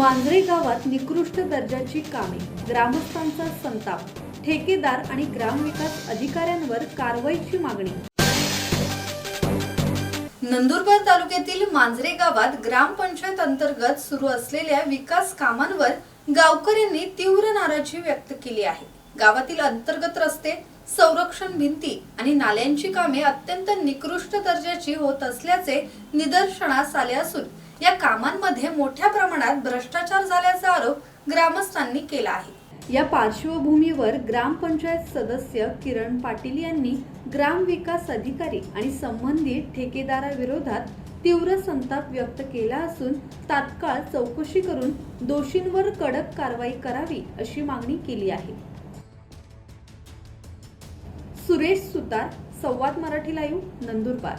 मांजरे गावात निकृष्ट दर्जाची कामे ग्रामस्थांचा संताप ठेकेदार आणि ग्रामविकास अधिकाऱ्यांवर कारवाईची मागणी. नंदुरबार तालुक्यातील मांजरे गावात ग्रामपंचायत अंतर्गत सुरू असलेल्या विकास कामांवर गावकऱ्यांनी तीव्र नाराजी व्यक्त केली आहे. गावातील अंतर्गत रस्ते संरक्षण भिंती आणि नाल्यांची कामे अत्यंत निकृष्ट दर्जाची होत असल्याचे निदर्शनास आले असून या कामांमध्ये मोठ्या प्रमाणात भ्रष्टाचार झाल्याचा आरोप ग्रामस्थांनी केला आहे. या पार्श्वभूमीवर ग्रामपंचायत सदस्य किरण पाटील यांनी ग्राम विकास अधिकारी आणि संबंधित ठेकेदाराविरोधात तीव्र संताप व्यक्त केला असून तात्काळ चौकशी करून दोषींवर कडक कारवाई करावी अशी मागणी केली आहे. सुरेश सुतार संवाद मराठी लाईव्ह नंदुरबार.